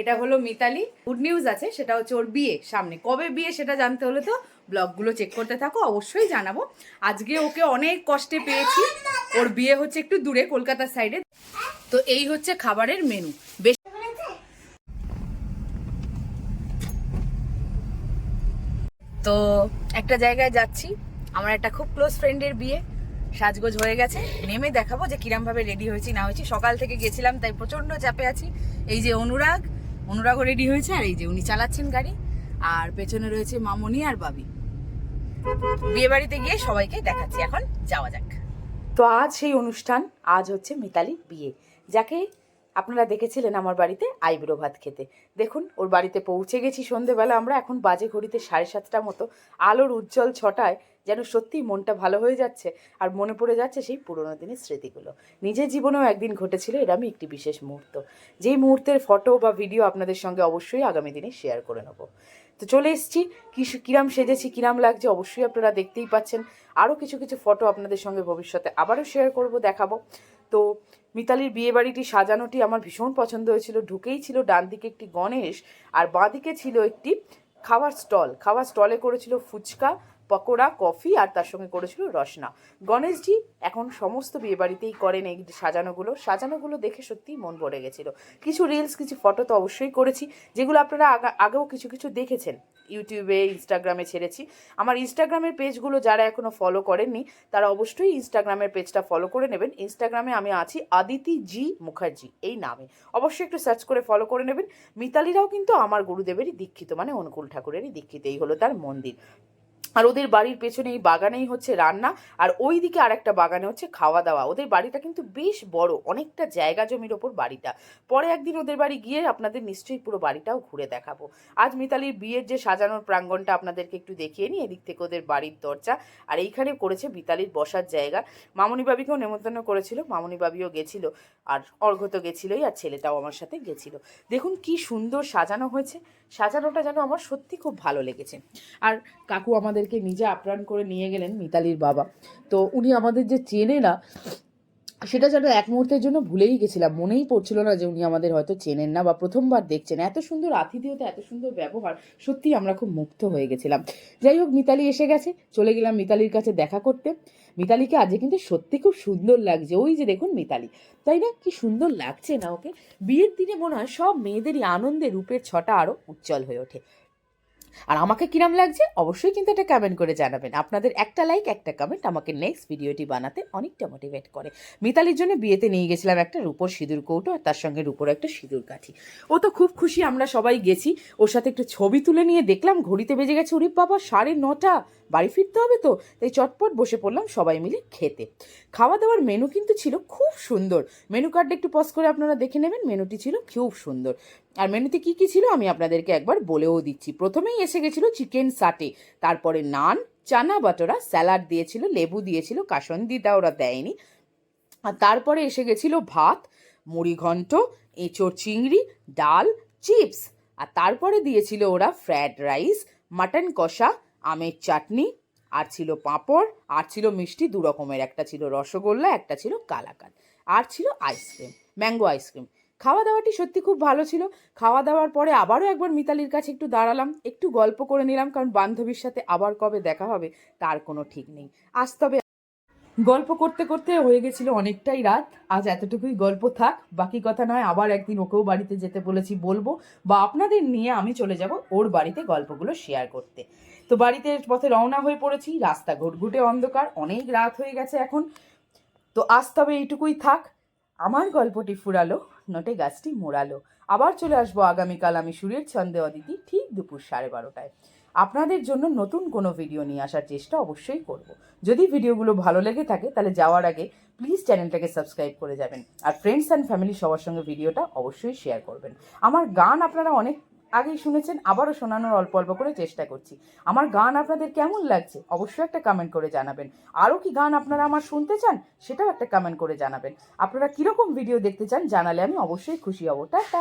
এটা হলো Mitali. Good news আছে, সেটা হচ্ছে ওর বিয়ে সামনে। কবে বিয়ে সেটা জানতে হলে তো ব্লগগুলো চেক করতে থাকো, অবশ্যই জানাব। আজকে ওকে অনেক কষ্টে পেয়েছি। ওর বিয়ে হচ্ছে একটু দূরে, কলকাতার সাইডে তো এই হচ্ছে খাবারের মেনু বেশ তো একটা জায়গায় যাচ্ছি। আমার একটা খুব ক্লোজ ফ্রেন্ডের বিয়ে। সাজগোজ হয়ে গেছে। নেমে দেখাবো যে কিরাম ভাবে রেডি হয়েছি, না হয়েছি। সকাল থেকে গেছিলাম, তাই প্রচণ্ড চাপে আছি। এই যে অনুরাগ অনুরাগও রেডি হয়েছে, আর এই যে উনি চালাচ্ছেন গাড়ি, আর পেছনে রয়েছে মামনি আর বাবি। বিয়ে বাড়িতে গিয়ে সবাইকে দেখাচ্ছি, এখন যাওয়া যাক। তো আজ সেই অনুষ্ঠান, আজ হচ্ছে মিতালির বিয়ে, যাকে আপনারা দেখেছিলেন আমার বাড়িতে আইব্রো ভাত খেতে। দেখুন, ওর বাড়িতে পৌঁছে গেছি সন্ধেবেলা। আমরা এখন বাজে ঘড়িতে সাড়ে সাতটা মতো। আলোর উজ্জ্বল ছটায় যেন সত্যিই মনটা ভালো হয়ে যাচ্ছে আর মনে পড়ে যাচ্ছে সেই পুরোনো দিনের স্মৃতিগুলো। নিজের জীবনেও একদিন ঘটেছিল এরমই একটি বিশেষ মুহূর্ত। যেই মুহূর্তের ফটো বা ভিডিও আপনাদের সঙ্গে অবশ্যই আগামী দিনে শেয়ার করে নেব। তো চলে এসেছি। কি কিরাম সেজেছি, কিরাম লাগছে অবশ্যই আপনারা দেখতেই পাচ্ছেন। আরও কিছু কিছু ফটো আপনাদের সঙ্গে ভবিষ্যতে আবারও শেয়ার করব, দেখাবো। তো মিতালির বিয়ে বাড়িটি সাজানোটি আমার ভীষণ পছন্দ হয়েছিল। ঢুকেই ছিল ডান দিকে একটি গণেশ আর বাঁদিকে ছিল একটি খাওয়ার স্টল। খাওয়ার স্টলে করেছিল ফুচকা পকোড়া, কফি আর তার সঙ্গে করেছিল রসনা। গণেশজি এখন সমস্ত বিয়ে বাড়িতেই করেন এই সাজানোগুলো। সাজানোগুলো দেখে সত্যিই মন ভরে গেছিল। কিছু রিলস কিছু ফটো তো অবশ্যই করেছি, যেগুলো আপনারা আগা- আগেও কিছু কিছু দেখেছেন। ইউটিউবে ইনস্টাগ্রামে ছেড়েছি। আমার ইনস্টাগ্রামের পেজগুলো যারা এখনও ফলো করেননি, তারা অবশ্যই ইনস্টাগ্রামের পেজটা ফলো করে নেবেন। ইনস্টাগ্রামে আমি আছি আদিতি জি মুখার্জি, এই নামে। অবশ্যই একটু সার্চ করে ফলো করে নেবেন। মিতালিরাও কিন্তু আমার গুরুদেবেরই দীক্ষিত মানে অনুকূল ঠাকুরেরই দীক্ষিত, এই হলো তার মন্দির। আর ওদের বাড়ির পেছনে এই বাগানেই হচ্ছে রান্না, আর ওই দিকে আর একটা বাগানে হচ্ছে খাওয়া দাওয়া ওদের বাড়িটা কিন্তু বেশ বড়, অনেকটা জায়গা জমির ওপর বাড়িটা। পরে একদিন ওদের বাড়ি গিয়ে আপনাদের নিশ্চয়ই পুরো বাড়িটাও ঘুরে দেখাবো। আজ মিতালির বিয়ের যে সাজানোর প্রাঙ্গণটা আপনাদেরকে একটু দেখিয়ে নিই, এদিক থেকে ওদের বাড়ির দরজা, আর এইখানে করেছে মিতালির বসার জায়গা। মামনি বাবিকেও নেমন্তন্ন করেছিল, মামনি বাবিও গেছিল, আর অর্ঘ্য তো গেছিলোই, আর ছেলেটাও আমার সাথে গেছিল। দেখুন কি সুন্দর সাজানো হয়েছে, সাজানোটা যেন আমার সত্যি খুব ভালো লেগেছে। আর কাকু আমাদেরকে নিজে আপ্রাণ করে নিয়ে গেলেন মিতালির বাবা। তো উনি আমাদের যে চেনে না, সেটা যেন এক মুহূর্তের জন্য ভুলেই গেছিলাম। মনেই পড়ছিল না যে উনি আমাদের হয়তো চেনেন না বা প্রথমবার দেখছেন। এত সুন্দর আতিথেয়তা, এত সুন্দর ব্যবহার, সত্যি আমরা খুব মুগ্ধ হয়ে গেছিলাম। যাই হোক, মিতালি এসে গেছে। চলে গেলাম মিতালির কাছে দেখা করতে। মিতালিকে আজকে কিন্তু সত্যি খুব সুন্দর লাগছে। ওই যে দেখুন মিতালি। তাই না? কি সুন্দর লাগছে না ওকে? বিয়ের দিনে মনে হয় সব মেয়েদেরই আনন্দে রূপের ছটা আরও উজ্জ্বল হয়ে ওঠে। আর আমাকে কিরাম লাগছে, অবশ্যই কিন্তু একটা কমেন্ট করে জানাবেন। আপনাদের একটা লাইক একটা কমেন্ট আমাকে নেক্সট ভিডিওটি বানাতে অনেকটা মোটিভেট করে। মিতালির জন্য বিয়েতে নিয়ে গেছিলাম একটা রূপোর সিঁদুর কৌটো আর তার সঙ্গে রূপোর একটা সিঁদুর কাঠি। ও তো খুব খুশি, আমরা সবাই গেছি। ওর সাথে একটু ছবি তুলে নিয়ে দেখলাম, ঘড়িতে বেজে গেছে, ওরে বাবা, সাড়ে নটা, বাড়ি ফিরতে হবে তো? তাই চটপট বসে পড়লাম সবাই মিলে খেতে। খাওয়া দাওয়ার মেনু কিন্তু ছিল খুব সুন্দর। মেনু কার্ডটা একটু পজ করে আপনারা দেখে নেবেন মেনুটি ছিল খুব সুন্দর। আর মেনুতে কি কি ছিল আমি আপনাদেরকে একবার বলেও দিচ্ছি। প্রথমেই এসে গেছিল চিকেন সাটে, তারপরে নান, চানা বাটোরা, স্যালাড দিয়েছিল, লেবু দিয়েছিল কাসন্দিটা ওরা দেয়নি। আর তারপরে এসে গেছিল ভাত, মুড়ি ঘন্ট, এঁচোড় চিংড়ি, ডাল, চিপস। আর তারপরে দিয়েছিল ওরা ফ্রায়েড রাইস, মাটন কষা, আমের চাটনি, আর ছিল পাঁপড়, আর ছিল মিষ্টি, দু রকমের। একটা ছিল রসগোল্লা, একটা ছিল কালাকান আর ছিল আইসক্রিম, ম্যাঙ্গো আইসক্রিম। খাওয়া দাওয়াটি সত্যি খুব ভালো ছিল। খাওয়া দাওয়ার পরে আবারও একবার মিতালির কাছে একটু দাঁড়ালাম, একটু গল্প করে নিলাম, কারণ বান্ধবীর সাথে আবার কবে দেখা হবে তার কোনো ঠিক নেই। আজ তবে গল্প করতে করতে হয়ে গেছিল অনেকটাই রাত। আজ এতটুকুই গল্প থাক, বাকি কথা নয়, আবার একদিন ওকেও বাড়িতে যেতে বলেছি বলব, বা আপনাদের নিয়ে আমি চলে যাব ওর বাড়িতে গল্পগুলো শেয়ার করতে। তো বাড়িতে পথে রওনা হয়ে পড়েছি, রাস্তা ঘুটঘুটে অন্ধকার, অনেক রাত হয়ে গেছে এখন। তো আজ তবে এইটুকুই থাক, আমার গল্পটি ফুরালো। নটে গাছটি মোড়ালো। আবার চলে আসব আগামীকাল আমি সুরের ছন্দে, অদিতি, ঠিক দুপুর সাড়ে বারোটায়। আপনাদের জন্য নতুন কোনো ভিডিও নিয়ে আসার চেষ্টা অবশ্যই করব। যদি ভিডিওগুলো ভালো লেগে থাকে, তাহলে যাওয়ার আগে প্লিজ চ্যানেলটাকে সাবস্ক্রাইব করে যাবেন। আর ফ্রেন্ডস অ্যান্ড ফ্যামিলি সবার সঙ্গে ভিডিওটা অবশ্যই শেয়ার করবেন। আমার গান আপনারা অনেক আগেই শুনেছেন, আবারও শোনানোর অল্প অল্প করে চেষ্টা করছি। আমার গান আপনাদের কেমন লাগছে অবশ্যই একটা কমেন্ট করে জানাবেন। আরও কি গান আপনারা আমার শুনতে চান সেটাও একটা কমেন্ট করে জানাবেন। আপনারা কীরকম ভিডিও দেখতে চান জানালে আমি অবশ্যই খুশি হব। টাটা!